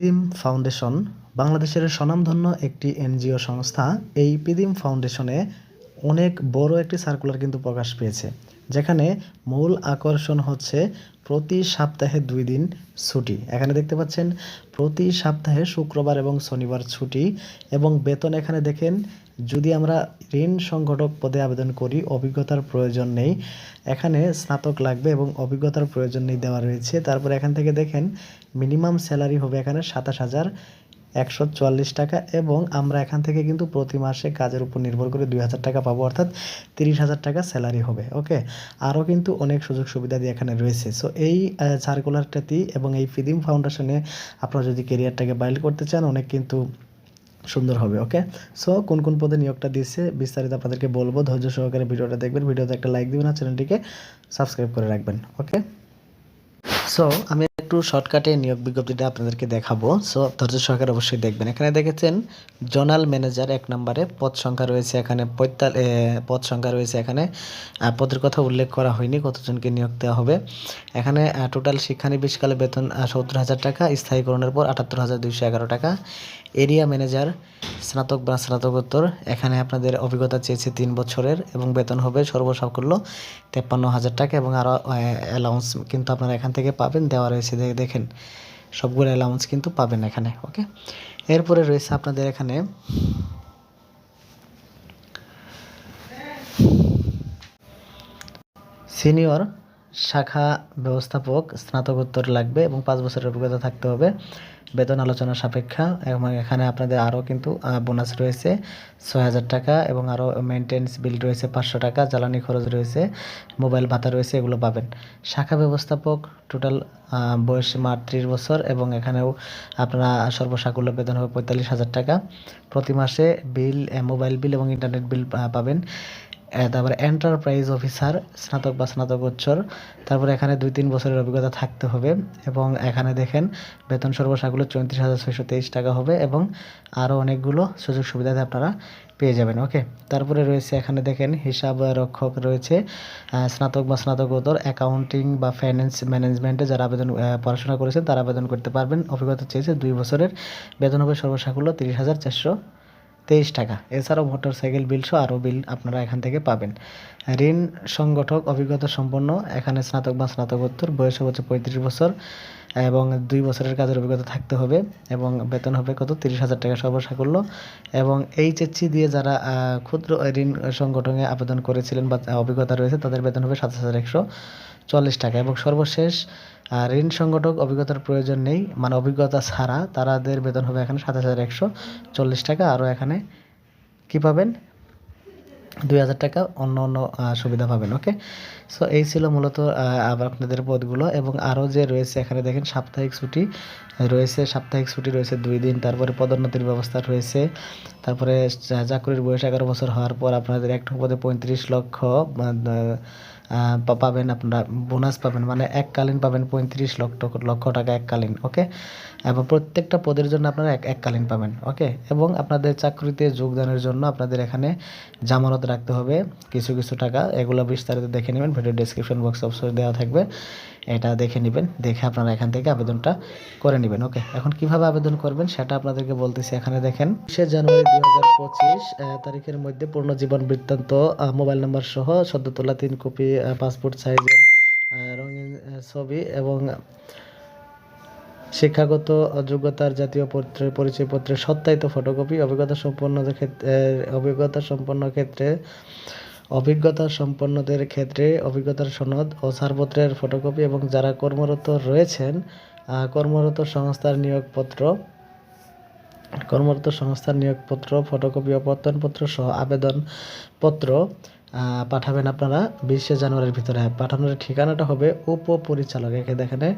Pidim foundation বাংলাদেশের স্বনামধন্য একটি এনজিও সংস্থা। এই পিদিম ফাউন্ডেশনে অনেক বড় একটি সার্কুলার কিন্তু প্রকাশ পেয়েছে। যেখানে মূল আকর্ষণ হচ্ছে প্রতি সপ্তাহে দুই দিন ছুটি। এখানে দেখতে পাচ্ছেন, প্রতি সপ্তাহে শুক্রবার এবং শনিবার ছুটি এবং বেতন এখানে দেখেন, যদি আমরা ঋণ সংগঠক পদে আবেদন করি, অভিজ্ঞতার প্রয়োজন নেই। এখানে স্নাতক লাগবে এবং অভিজ্ঞতার প্রয়োজন নেই দেওয়া রয়েছে। তারপর এখান থেকে দেখেন, মিনিমাম স্যালারি হবে এখানে সাতাশ হাজার। একশো চুয়াল্লিশ টাকা এবং আমরা এখান থেকে কিন্তু প্রতি মাসে কাজের উপর নির্ভর করে দুই হাজার টাকা পাবো, অর্থাৎ তিরিশ হাজার টাকা স্যালারি হবে, ওকে? আরও কিন্তু অনেক সুযোগ সুবিধা দিয়ে এখানে রয়েছে। সো এই সার্কুলারটাতে এবং এই ফিদিম ফাউন্ডেশনে আপনারা যদি কেরিয়ারটাকে বাইল করতে চান, অনেক কিন্তু সুন্দর হবে, ওকে? সো কোন কোন পদে নিয়োগটা দিচ্ছে বিস্তারিত আপনাদেরকে বলব। ধৈর্য সহকারে ভিডিওটা দেখবেন। ভিডিওতে একটা লাইক দিবেন আর চ্যানেলটিকে সাবস্ক্রাইব করে রাখবেন, ওকে? সো আমি একটু শর্টকাটে নিয়োগ বিজ্ঞপ্তিটা আপনাদেরকে দেখাবো। সো ধৈর্য সহকারে অবশ্যই দেখবেন। এখানে দেখেছেন, জোনাল ম্যানেজার এক নম্বরে পদ সংখ্যা রয়েছে এখানে পঁয়তাল পদ সংখ্যা রয়েছে এখানে। পদের কথা উল্লেখ করা হয়নি, কতজনকে নিয়োগ দেওয়া হবে। এখানে টোটাল শিক্ষানবিশকালে বেতন সত্তর হাজার টাকা, স্থায়ীকরণের পর আটাত্তর হাজার দুইশো এগারো টাকা। এরিয়া ম্যানেজার স্নাতক বা স্নাতকোত্তর, এখানে আপনাদের অভিজ্ঞতা চেয়েছে তিন বছরের এবং বেতন হবে সর্বসাকুল্য তেপ্পান্ন হাজার টাকা এবং আরও অ্যালাউন্স কিন্তু আপনারা এখান থেকে পাবেন, দেওয়া রয়েছে দেখেন। সবগুলো অ্যালাউন্স কিন্তু পাবেন এখানে, ওকে? এরপরে রয়েছে আপনাদের এখানে সিনিয়র শাখা ব্যবস্থাপক স্নাতকোত্তর লাগবে এবং পাঁচ বছরের অভিজ্ঞতা থাকতে হবে। বেতন আলোচনা সাপেক্ষা এবং এখানে আপনাদের আরও কিন্তু বোনাস রয়েছে ছয় হাজার টাকা এবং আরও মেনটেন্স বিল রয়েছে পাঁচশো টাকা, জ্বালানি খরচ রয়েছে মোবাইল ভাতা রয়েছে, এগুলো পাবেন। শাখা ব্যবস্থাপক টোটাল বয়স মাত্র ত্রিশ বছর এবং এখানেও আপনারা সর্বসাকুল্য বেতন হবে পঁয়তাল্লিশ হাজার টাকা। প্রতি মাসে বিল মোবাইল বিল এবং ইন্টারনেট বিল পাবেন। তারপরে এন্টারপ্রাইজ অফিসার স্নাতক বা স্নাতকোচ্চর তারপরে এখানে দুই তিন বছরের অভিজ্ঞতা থাকতে হবে এবং এখানে দেখেন বেতন সর্বসাগুলো চৌত্রিশ হাজার ছয়শো তেইশ টাকা হবে এবং আরও অনেকগুলো সুযোগ সুবিধাতে আপনারা পেয়ে যাবেন, ওকে? তারপরে রয়েছে এখানে দেখেন হিসাব রক্ষক রয়েছে স্নাতক বা স্নাতকোত্তর অ্যাকাউন্টিং বা ফাইন্যান্স ম্যানেজমেন্টে যারা আবেদন পড়াশোনা করেছেন তারা আবেদন করতে পারবেন। অভিজ্ঞতা চেয়েছে দুই বছরের বেতন হবে সর্বসাকুল্য তিরিশ হাজার চারশো তেইশ টাকা। এছাড়াও মোটর সাইকেল বিল সহ আরও বিল আপনারা এখান থেকে পাবেন। ঋণ সংগঠক অভিজ্ঞতা সম্পন্ন, এখানে স্নাতক বা স্নাতকোত্তর, বয়স হচ্ছে পঁয়ত্রিশ বছর। এবং দুই বছরের কাজের অভিজ্ঞতা থাকতে হবে এবং বেতন হবে কত? তিরিশ হাজার টাকা সর্বসাকুল্য। এবং এইচএসসি দিয়ে যারা ক্ষুদ্র ঋণ সংগঠনে আবেদন করেছিলেন বা অভিজ্ঞতা রয়েছে, তাদের বেতন হবে সাতাশ হাজার একশো চল্লিশ টাকা। এবং সর্বশেষ ঋণ সংগঠক অভিজ্ঞতার প্রয়োজন নেই মানে অভিজ্ঞতা ছাড়া তাদের বেতন হবে এখানে সাতাশ হাজার একশো চল্লিশ টাকা। আরও এখানে কি পাবেন? দুই হাজার টাকা অন্য অন্য সুবিধা পাবেন ওকে সো এই ছিল মূলত আবার আপনাদের পদগুলো এবং আরও যে রয়েছে, এখানে দেখেন সাপ্তাহিক ছুটি রয়েছে, সাপ্তাহিক ছুটি রয়েছে দুই দিন, তারপরে পদোন্নতির ব্যবস্থা রয়েছে, তারপরে চাকরির বয়স এগারো বছর হওয়ার পর আপনাদের একটা পদে পঁয়ত্রিশ লক্ষ পাবেন, আপনারা বোনাস পাবেন মানে এককালীন পাবেন পঁয়ত্রিশ লক্ষ লক্ষ টাকা এককালীন ওকে এবং প্রত্যেকটা পদের জন্য আপনারা এক এককালীন পাবেন ওকে এবং আপনাদের চাকরিতে যোগদানের জন্য আপনাদের এখানে জামানত রাখতে হবে, কিছু কিছু টাকা, এগুলো বিস্তারিত দেখে নেবেন, ভিডিও ডেসক্রিপশন বক্স অবশ্যই দেওয়া থাকবে, এটা দেখে নেবেন, দেখে আপনারা এখান থেকে আবেদনটা করে নেবেন ওকে এখন কীভাবে আবেদন করবেন সেটা আপনাদেরকে বলতেছি, এখানে দেখেন, বিশে জানুয়ারি দুই হাজার পঁচিশ তারিখের মধ্যে পূর্ণ জীবন বৃত্তান্ত মোবাইল নাম্বার সহ সদ্য তোলা তিন কপি পাসপোর্ট সাইজের রঙিন ছবি এবং শিক্ষাগত যোগ্যতার জাতীয় পত্রের পরিচয়পত্রের সত্যায়িত ফটোকপি অভিজ্ঞতা সম্পন্নদের ক্ষেত্রে অভিজ্ঞতা সম্পন্ন ক্ষেত্রে অভিজ্ঞতা সম্পন্নদের ক্ষেত্রে অভিজ্ঞতার সনদ ও ছাড়পত্রের ফটোকপি এবং যারা কর্মরত রয়েছেন কর্মরত সংস্থার নিয়োগপত্র কর্মরত সংস্থার নিয়োগপত্র ফটোকপি ও প্রত্যয়নপত্র সহ আবেদনপত্র পাঠাবেন আপনারা বিশে জানুয়ারির ভিতরে। পাঠানোর ঠিকানাটা হবে উপপরিচালক। এখানে এখানে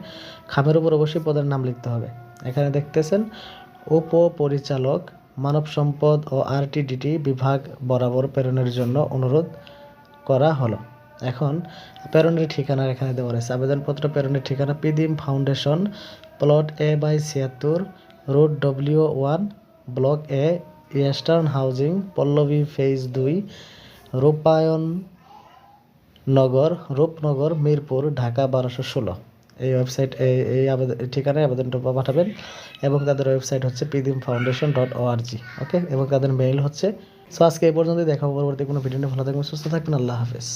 খামের উপর অবশ্যই পদের নাম লিখতে হবে। এখানে দেখতেছেন, উপপরিচালক মানব সম্পদ ও আরটিডিটি বিভাগ বরাবর প্রেরণের জন্য অনুরোধ করা হলো। এখন প্রেরণের ঠিকানা এখানে দেওয়া রয়েছে। আবেদনপত্র প্রেরণের ঠিকানা Pidim foundation, plot A by ছিয়াত্তর, road W one, block A eastern housing, Pallabi phase দুই রূপায়ণ নগর, রূপনগর, মিরপুর, ঢাকা বারোশো ষোলো। এই ওয়েবসাইট এই এই আবেদন ঠিকানায় আবেদনটা পাঠাবেন এবং তাদের ওয়েবসাইট হচ্ছে Pidim foundation dot ORG okay এবং তাদের মেইল হচ্ছে। সো আজকে এই পর্যন্তই, দেখা পরবর্তী কোনো ভিডিও নিয়ে। ভালো থাকবেন, সুস্থ থাকবেন, আল্লাহ হাফেজ।